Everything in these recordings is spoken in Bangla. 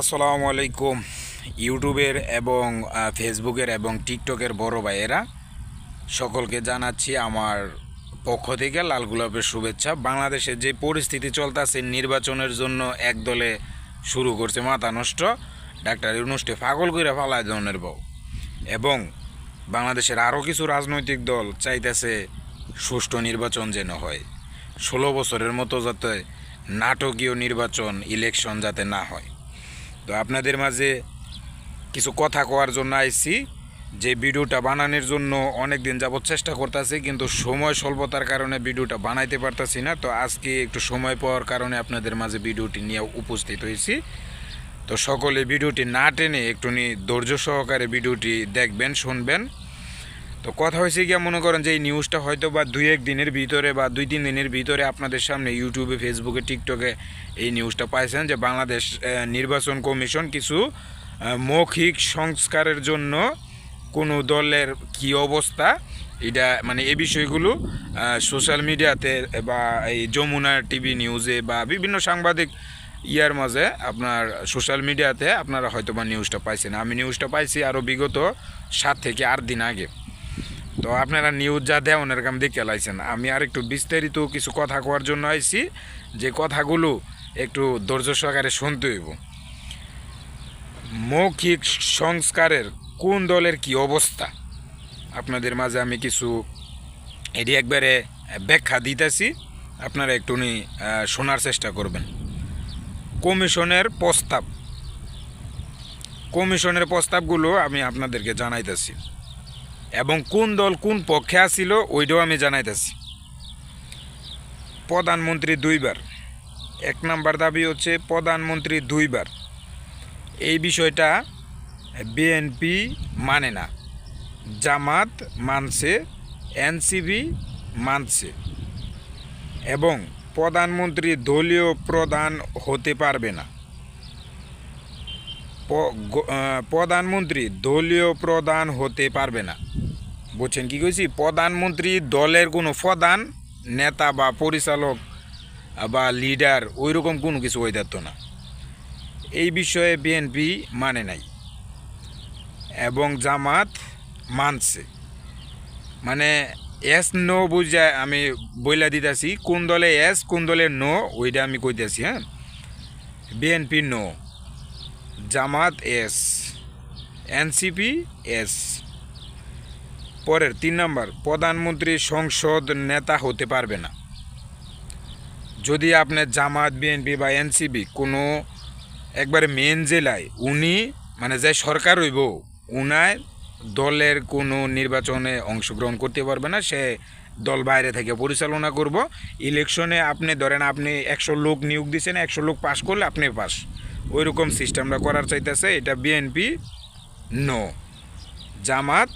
আসসালামু আলাইকুম। ইউটিউবের এবং ফেসবুকের এবং টিকটকের বড় ভাইয়েরা, সকলকে জানাচ্ছি আমার পক্ষ থেকে লাল গোলাপের শুভেচ্ছা। বাংলাদেশে যে পরিস্থিতি চলতেছে নির্বাচনের জন্য এক দলে শুরু করছে মাথা নষ্ট। ডাক্তার ইউনুসকে পাগল করে ফালায় ধরনের বউ। এবং বাংলাদেশের আরও কিছু রাজনৈতিক দল চাইতেছে সুষ্ঠু নির্বাচন যেন হয়। ষোলো বছরের মতো যাতে নাটকীয় নির্বাচন, ইলেকশন যাতে না হয়। তো আপনাদের মাঝে কিছু কথা কওয়ার জন্য আইছি। যে ভিডিওটা বানানোর জন্য অনেক দিন যাবত চেষ্টা করতেছি, কিন্তু সময় স্বল্পতার কারণে ভিডিওটা বানাইতে পারতাছি না। তো আজকে একটু সময় পাওয়ার কারণে আপনাদের মাঝে ভিডিওটি নিয়ে উপস্থিত হয়েছি। তো সকলে ভিডিওটি না টেনে একটু নি ধৈর্য সহকারে ভিডিওটি দেখবেন, শুনবেন। তো কথা হয়েছে গিয়া মনে করেন যে এই নিউজটা হয়তো বা দুই এক দিনের ভিতরে বা দুই তিন দিনের ভিতরে আপনাদের সামনে ইউটিউবে ফেসবুকে টিকটকে এই নিউজটা পাইছেন যে বাংলাদেশ নির্বাচন কমিশন কিছু মৌখিক সংস্কারের জন্য কোনো দলের কি অবস্থা, এটা মানে এই বিষয়গুলো সোশ্যাল মিডিয়াতে বা এই যমুনা টিভি নিউজে বা বিভিন্ন সাংবাদিক ইয়ার মাঝে আপনার সোশ্যাল মিডিয়াতে আপনারা হয়তো বা নিউজটা পাইছেন। আমি নিউজটা পাইছি আরও বিগত সাত থেকে আট দিন আগে। তো আপনারা নিউজ যা দেওয়ান এরকম দেখে লাইছেন। আমি আর একটু বিস্তারিত কিছু কথা কোয়ার জন্য আইছি যে কথাগুলো একটু ধৈর্য সহকারে শুনতে হইব। মৌখিক সংস্কারের কোন দলের কি অবস্থা? আপনাদের মাঝে আমি কিছু এটি একবারে ব্যাখ্যা দিতেছি আপনারা একটু নি, শোনার চেষ্টা করবেন। কমিশনের প্রস্তাব। কমিশনের প্রস্তাবগুলো আমি আপনাদেরকে জানাইতেছি। এবং কোন দল কোন পক্ষে আসিল ওইটাও আমি জানাইতেছি। প্রধানমন্ত্রী দুইবার। এক নাম্বার দাবি হচ্ছে প্রধানমন্ত্রী দুইবার। এই বিষয়টা বিএনপি মানে না। জামাত মানছে এনসিবি মানছে। এবং প্রধানমন্ত্রী দলীয় প্রধান হতে পারবে না। প্রধানমন্ত্রী দলীয় প্রধান হতে পারবে না। বলছেন কি কইছি? প্রধানমন্ত্রী দলের কোনো প্রধান, নেতা বা পরিচালক বা লিডার ওই রকম কোনো কিছু হয়ে যেত না। এই বিষয়ে বিএনপি মানে নাই এবং জামাত মানছে। মানে এস নো বুঝা আমি বইলা দিতেছি, কোন দলে এস, কোন দলে নো, ওইটা আমি কইতেছি হ্যাঁ? BNP no. Jamaat yes, NCP yes. পরের তিন নম্বর, প্রধানমন্ত্রী সংসদ নেতা হতে পারবে না। যদি আপনি জামাত, বিএনপি বা এনসিবি কোনো একবারে মেন জেলায় উনি মানে যে সরকার হইব উনায় দলের কোনো নির্বাচনে অংশগ্রহণ করতে পারবে না, সে দল বাইরে থেকে পরিচালনা করব। ইলেকশনে আপনি, ধরেন আপনি একশো লোক নিয়োগ দিচ্ছেন একশো লোক পাস করলে আপনি পাস। ওই রকম সিস্টেমটা করার চাইতেছে, এটা BNP no Jamaat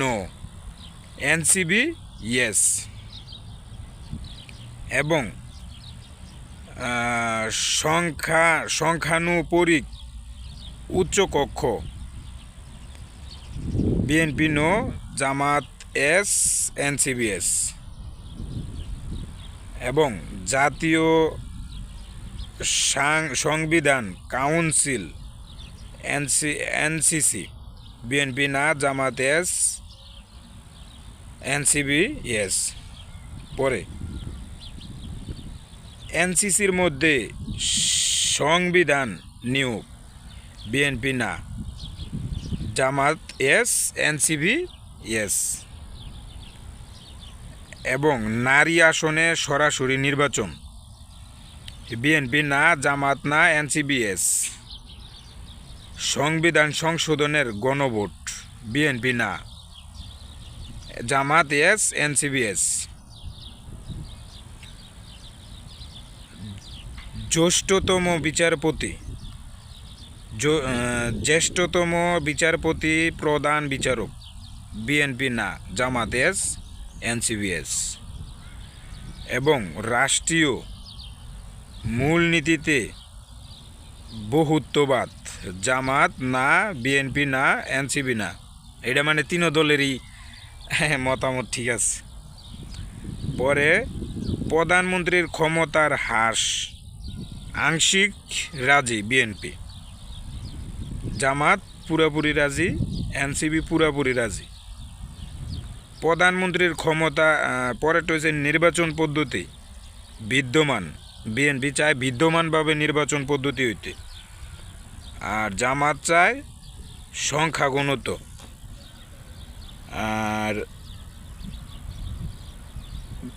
no NCP yes এবং সংখ্যা, সংখ্যানুপরিক উচ্চকক্ষ BNP no Jamaat yes NCP yes এবং জাতীয় সংবিধান, কাউন্সিল, এনসি এনসিসি, বিএনপি না, জামাত এস, এনসিবি এস, পরে। এনসিসির মধ্যে সংবিধান নিয়োগ, বিএনপি না, জামাত এস, এনসিবি এস, এবং নারী আসনে সরাসরি নির্বাচন। বিএনপি না, জামাত না, এনসিবিএস। সংবিধান সংশোধনের গণভোট, বিএনপি না। জামাত এস এনসিবিএস। জ্যেষ্ঠতম বিচারপতি জ্যেষ্ঠতম বিচারপতি প্রধান বিচারক, বিএনপি না, জামাত এস এনসিবিএস। এবং রাষ্ট্রীয় মূলনীতিতে বহুত্ববাদ। জামাত না, বিএনপি না এনসিবি না। এটা মানে তিন দলেরই মতামত ঠিক আছে। পরে প্রধানমন্ত্রীর ক্ষমতার হ্রাস, আংশিক রাজি বিএনপি। জামাত পুরাপুরি রাজি এনসিবি পুরাপুরি রাজি। প্রধানমন্ত্রীর ক্ষমতা পরেরটা হচ্ছে নির্বাচন পদ্ধতি, বিদ্যমান। বিএনপি চায় বিদ্যমানভাবে নির্বাচন পদ্ধতি হইতে। আর জামাত চায় সংখ্যাগণত আর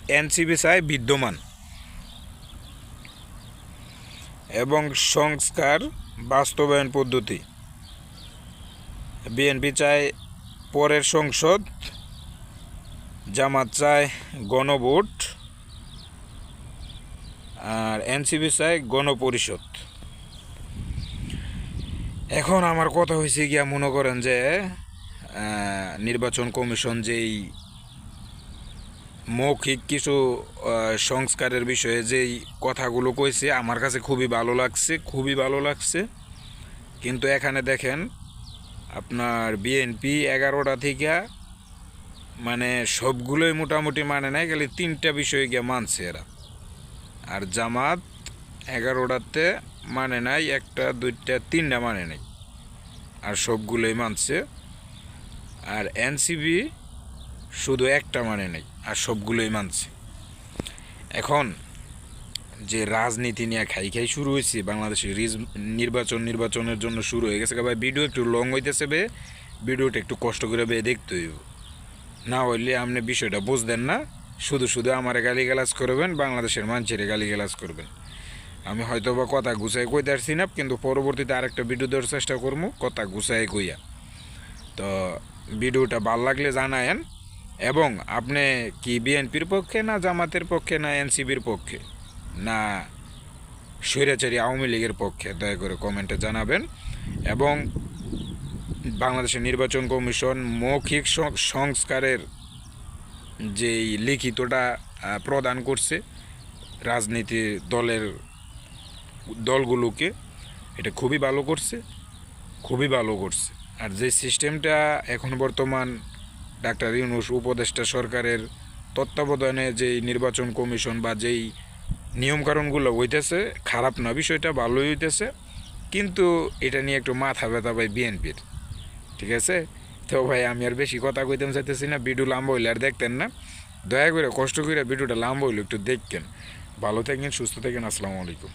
এনসিবি চায় বিদ্যমান। এবং সংস্কার বাস্তবায়ন পদ্ধতি। বিএনপি চায় পরের সংসদ, জামাত চায় গণভোট। আর এনসিবি চায় গণপরিষদ। এখন আমার কথা হয়েছে গিয়া মনে করেন যে নির্বাচন কমিশন যেই মৌখিক কিছু সংস্কারের বিষয়ে যেই কথাগুলো কইছে, আমার কাছে খুবই ভালো লাগছে, খুবই ভালো লাগছে। কিন্তু এখানে দেখেন, আপনার বিএনপি এগারোটা থেকে মানে সবগুলোই মোটামুটি মানে নাই গেলে তিনটা বিষয় গিয়ে মানছে এরা। আর জামাত এগারোটাতে মানে নাই, একটা, দুইটা, তিনটা মানে নাই। আর সবগুলোই মানছে। আর এনসিবি শুধু একটা মানে নাই, আর সবগুলোই মানছে। এখন যে রাজনীতি নিয়ে খাই খাই শুরু হয়েছে বাংলাদেশে রিজ- নির্বাচন, নির্বাচনের জন্য শুরু হয়ে গেছে। ভাই, ভিডিও একটু লং হইতেছে বে, ভিডিওটা একটু কষ্ট করে বে, দেখতে হইব। না হইলে আপনি বিষয়টা বুঝতেন না। শুধু শুধু আমার গালি গালাজ করবেন, বাংলাদেশের মানুষের গালি গালাজ করবেন। আমি হয়তো বা কথা গুছাই কই পারছি না, কিন্তু পরবর্তীতে আরেকটা ভিডিও দেওয়ার চেষ্টা করব কথা গুছাই কইয়া। তো ভিডিওটা ভালো লাগলে জানায়েন, এবং আপনি কি বিএনপির পক্ষে না জামাতের পক্ষে না এনসিবির পক্ষে? না স্বৈরাচারী আওয়ামী লীগের পক্ষে, দয়া করে কমেন্টে জানাবেন। এবং বাংলাদেশের নির্বাচন কমিশন মৌখিক সংস্কারের যেই লিখিতটা প্রদান করছে রাজনীতি দলের দলগুলোকে, এটা খুবই ভালো করছে, খুবই ভালো করছে। আর যে সিস্টেমটা এখন বর্তমান ডাক্তার ইউনুস উপদেষ্টা সরকারের তত্ত্বাবধানে যেই নির্বাচন কমিশন বা যেই নিয়মকানুনগুলো হইতেছে, খারাপ না, বিষয়টা ভালোই হইতেছে। কিন্তু এটা নিয়ে একটু মাথা ব্যথা ভাই বিএনপির। ঠিক আছে? তো ভাই, আমি আর বেশি কথা কইতাম চাইতেছি না, ভিডিও লাম্বা হইলে আর দেখতেন না। দয়া করে কষ্ট করে ভিডিওটা লাম্বা হইলে, একটু দেখতেন। ভালো থাকেন, সুস্থ থাকেন, আসসালামু আলাইকুম।